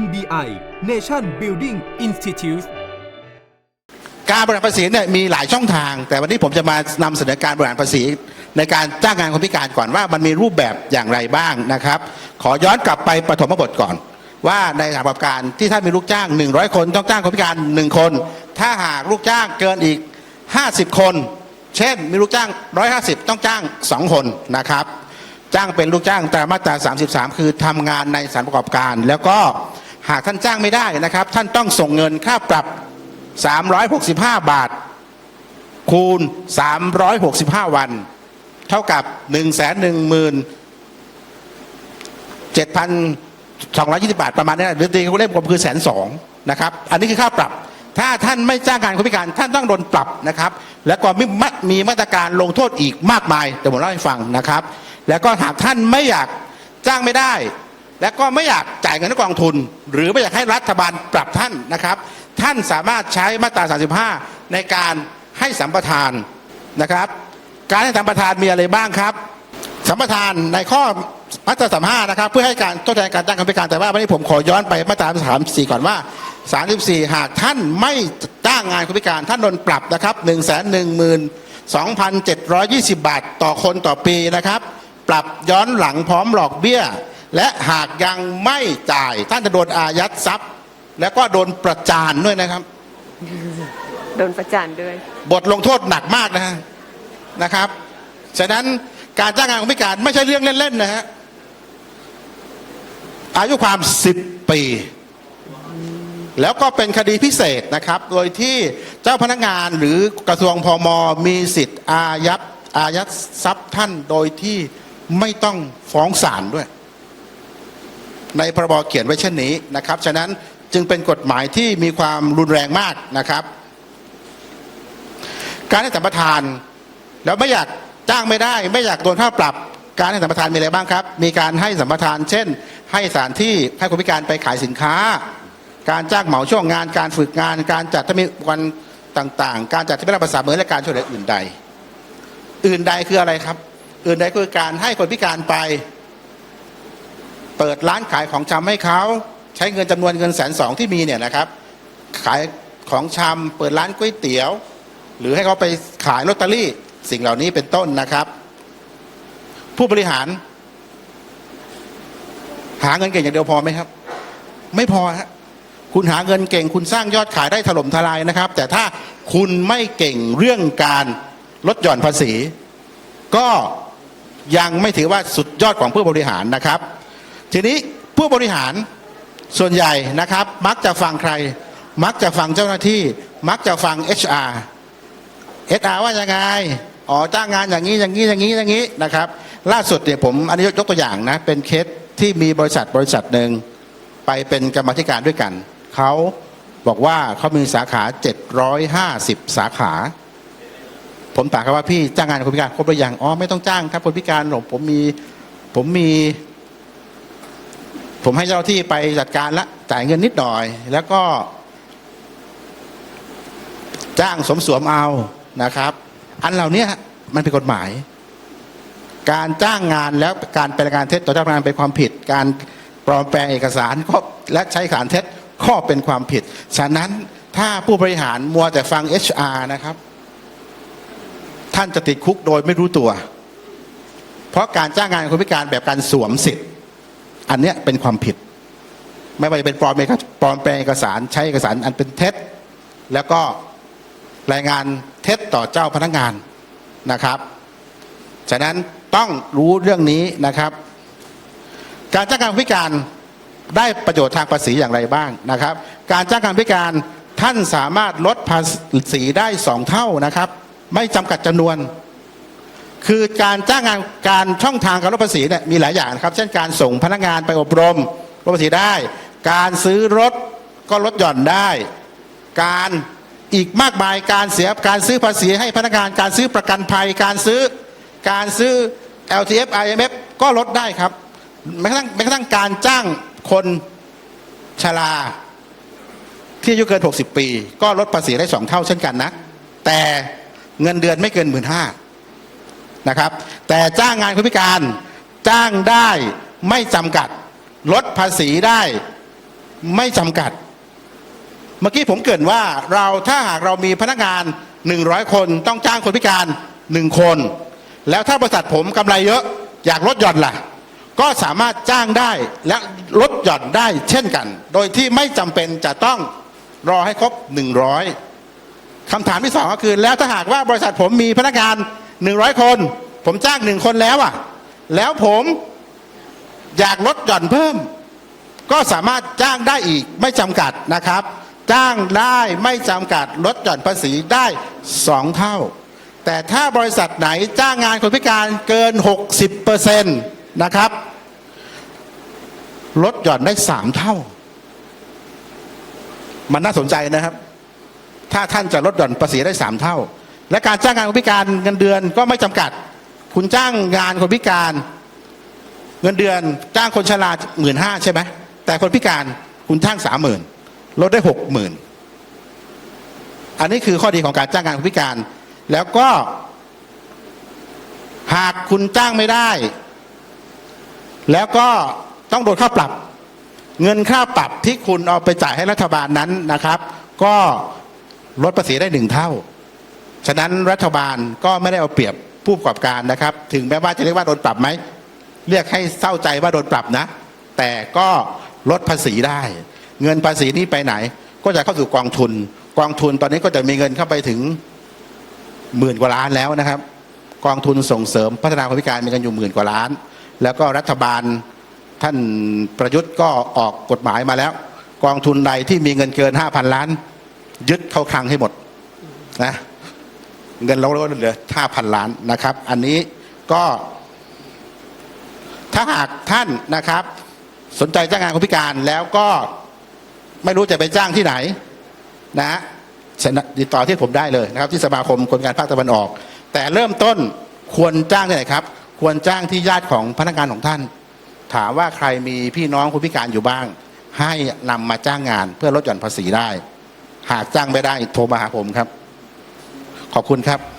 NBI Nation Building Institute การบริหารภาษีเนี่ยมีหลายช่องทาง แต่วันนี้ผมจะมานำเสนอการบริหารภาษี ในการจ้างงานคนพิการก่อนว่ามันมีรูปแบบอย่างไรบ้างนะครับ ขอย้อนกลับไปปฐมบทก่อน ว่าในสถานประกอบการที่ท่านมีลูกจ้าง 100 คนต้องจ้างคนพิการ 1 คน ถ้าหากลูกจ้างเกินอีก 50 คน เช่นมีลูกจ้าง 150 ต้องจ้าง 2 คนนะครับ จ้างเป็นลูกจ้างตามมาตรา 33 คือทำงานในสถานประกอบการ แล้วก็ หากท่านจ้างไม่ได้นะครับ ท่านต้องส่งเงินค่าปรับ 365 บาท คูณ 365 วัน เท่ากับ 1 1 7,220 บาทประมาณนี้หรือตีเขาเล่มกลมคือแสนสองนะครับ อันนี้คือค่าปรับ ถ้าท่านไม่จ้างงานคนพิการ ท่านต้องโดนปรับนะครับ แล้วก็มีมามีมาตรการลงโทษอีกมากมายเดี๋ยวผมเล่าให้ฟังนะครับ แล้วก็หากท่านไม่อยากจ้างไม่ได้ และก็ไม่อยากายเงินให้กองทุน หรือไม่อยากให้รัฐบาลปรับท่านนะครับ ท่านสามารถใช้มาตรา 35 ในการให้สัมปทานนะครับ การให้สัมปทานมีอะไรบ้างครับสัมปทานในข้อมาตราสามห้านะครับ เพื่อให้การทดแทนการจ้างคนพิการแต่ว่าวันนี้ผมขอย้อนไปมาตราสามสี่ก่อนว่าสามสิบสี่หากท่านไม่จ้างงานคนพิการท่านโดนปรับนะครับหนึ่งแสนหนึ่งหมื่นสองพันเจ็ดร้อยยี่สิบบาทต่อคนต่อปีนะครับ ปรับย้อนหลังพร้อมหลอกเบี้ย และหากยังไม่จ่ายท่านจะโดนอายัดทรัพย์ แล้วก็โดนประจานด้วยนะครับ โดนประจานด้วย บทลงโทษหนักมากนะฮะนะครับ ฉะนั้นการจ้างงานคนพิการไม่ใช่เรื่องเล่นๆนะฮะอายุความ 10 ปี แล้วก็เป็นคดีพิเศษนะครับ โดยที่เจ้าพนักงานหรือกระทรวงพมมีสิทธิ์อายัดอายัดทรัพย์ท่านโดยที่ไม่ต้องฟ้องศาลด้วย ในพรบเขียนไว้เช่นนี้นะครับ ฉะนั้นจึงเป็นกฎหมายที่มีความรุนแรงมากนะครับ การให้สัมปทาน แล้วไม่อยากจ้างไม่ได้ ไม่อยากโดนค่าปรับ การให้สัมปทานมีอะไรบ้างครับ มีการให้สัมปทาน เช่น ให้สถานที่ให้คนพิการไปขายสินค้า การจ้างเหมาช่วงงาน การฝึกงาน การจัดที่มีวันต่างๆ การจัดที่ไม่รับภาษาเหมือนและการช่วยเหลืออื่นใด อื่นใดคืออะไรครับ อื่นใดคือการให้คนพิการไป เปิดร้านขายของชำให้เขาใช้เงินจำนวนเงินแสนสองที่มีเนี่ยนะครับ ขายของชำเปิดร้านก๋วยเตี๋ยว หรือให้เขาไปขายลอตเตอรี่ สิ่งเหล่านี้เป็นต้นนะครับ ผู้บริหาร หาเงินเก่งอย่างเดียวพอไหมครับ ไม่พอฮะคุณหาเงินเก่ง คุณสร้างยอดขายได้ถล่มทลายนะครับ แต่ถ้าคุณไม่เก่งเรื่องการลดหย่อนภาษี ก็ยังไม่ถือว่าสุดยอดของผู้บริหารนะครับ ทีนี้ผู้บริหารส่วนใหญ่นะครับ มักจะฟังใคร มักจะฟังเจ้าหน้าที่ มักจะฟัง HR HR ว่ายังไงอ๋อจ้างงานอย่างนี้อย่างนี้อย่างนี้อย่างนี้นะครับ ล่าสุดเนี่ยผมอันนี้ยกตัวอย่างนะ เป็นเคสที่มีบริษัทบริษัทหนึ่งไปเป็นกรรมธิการด้วยกันเขาบอกว่าเขามีสาขา 750 สาขา ผมถามเขาว่าพี่จ้างงานคนพิการครบหรือยังอ๋อไม่ต้องจ้างครับคนพิการหรอกผมมีผมมี ผมให้เจ้าที่ไปจัดการละจ่ายเงินนิดหน่อย แล้วก็ จ้างสมสวมเอานะครับ อันเหล่านี้มันเป็นกฎหมาย การจ้างงานแล้วการเป็นการเท็จต่อเจ้าพนักงานเป็นความผิด การปลอมแปลงเอกสารก็และใช้สารเท็จข้อเป็นความผิด ฉะนั้นถ้าผู้บริหารมัวแต่ฟัง HR นะครับ ท่านจะติดคุกโดยไม่รู้ตัว เพราะการจ้างงานคนพิการแบบการสวมสิทธิ์ อันเนี้ยเป็นความผิด ไม่ว่าจะเป็นปลอมเอกปลอมแปลงเอกสารใช้เอกสารอันเป็นเท็จ แล้วก็รายงานเท็จต่อเจ้าพนักงานนะครับ ฉะนั้นต้องรู้เรื่องนี้นะครับ การจ้างงานพิการได้ประโยชน์ทางภาษีอย่างไรบ้างนะครับ การจ้างงานคนพิการท่านสามารถลดภาษีได้สองเท่านะครับ ไม่จำกัดจำนวน คือการจ้างงานการช่องทางการลดภาษีเนี่ยมีหลายอย่างนะครับ เช่นการส่งพนักงานไปอบรมลดภาษีได้ การซื้อรถก็ลดหย่อนได้ การอีกมากมายการเสียการซื้อภาษีให้พนักงานการซื้อประกันภัย การซื้อการซื้อ LTF IMF ก็ลดได้ครับแม้กระทั่งแม้กระทั่งการจ้างคนชราที่อายุเกิน 60 ปี ก็ลดภาษีได้สองเท่าเช่นกันนะ แต่เงินเดือนไม่เกินหมื่นห้า นะครับ แต่จ้างงานคนพิการจ้างได้ไม่จำกัด ลดภาษีได้ไม่จำกัด เมื่อกี้ผมเกินว่าเราถ้าหากเรามีพนักงาน 100 คนต้องจ้างคนพิการ1คน แล้วถ้าบริษัทผมกำไรเยอะอยากลดหย่อนล่ะ ก็สามารถจ้างได้และลดหย่อนได้เช่นกัน โดยที่ไม่จำเป็นจะต้องรอให้ครบ 100คำถามที่สองก็คือ แล้วถ้าหากว่าบริษัทผมมีพนักงาน 100คน ผมจ้างหนึ่งคนแล้วอะ แล้วผมอยากลดหย่อนเพิ่ม ก็สามารถจ้างได้อีกไม่จำกัดนะครับ จ้างได้ไม่จำกัดลดหย่อนภาษีได้สองเท่า แต่ถ้าบริษัทไหนจ้างงานคนพิการเกิน 60%นะครับ ลดหย่อนได้สามเท่า มันน่าสนใจนะครับ ถ้าท่านจะลดหย่อนภาษีได้สามเท่า และการจ้างงานคนพิการเงินเดือนก็ไม่จำกัด คุณจ้างงานคนพิการ เงินเดือน จ้างคนชราหมื่นห้าใช่ไหมแต่คนพิการคุณจ้างสามหมื่นลดได้หกหมื่นอันนี้คือข้อดีของการจ้างงานคนพิการ แล้วก็ หากคุณจ้างไม่ได้ แล้วก็ต้องโดนค่าปรับ เงินค่าปรับที่คุณเอาไปจ่ายให้รัฐบาลนั้นนะครับ ก็ลดภาษีได้หนึ่งเท่า ฉะนั้นรัฐบาลก็ไม่ได้เอาเปรียบผู้ประกอบการนะครับ ถึงแม้ว่าจะเรียกว่าโดนปรับไหมเรียกให้เศร้าใจว่าโดนปรับนะ แต่ก็ลดภาษีได้ เงินภาษีนี้ไปไหน ก็จะเข้าสู่กองทุน กองทุนตอนนี้ก็จะมีเงินเข้าไปถึงหมื่นกว่าล้านแล้วนะครับ กองทุนส่งเสริมพัฒนาคนพิการมีกันอยู่หมื่นกว่าล้าน แล้วก็รัฐบาลท่านประยุทธ์ก็ออกกฎหมายมาแล้ว กองทุนใดที่มีเงินเกิน 5,000 ล้าน ยึดเข้าคลังให้หมดนะ เงินเราลดเหลือ5,000ล้านนะครับ อันนี้ก็ถ้าหากท่านนะครับ สนใจจ้างงานคนพิการแล้วก็ไม่รู้จะไปจ้างที่ไหนนะฮะติดต่อที่ผมได้เลยนะครับ ที่สมาคมคนงานภาคตะวันออก แต่เริ่มต้นควรจ้างที่ไหนครับ ควรจ้างที่ญาติของพนักงานของท่าน ถามว่าใครมีพี่น้องคนพิการอยู่บ้าง ให้นำมาจ้างงานเพื่อลดหย่อนภาษีได้ หากจ้างไม่ได้โทรมาหาผมครับ ขอบคุณครับ